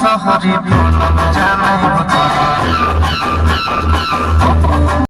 শহরে বলব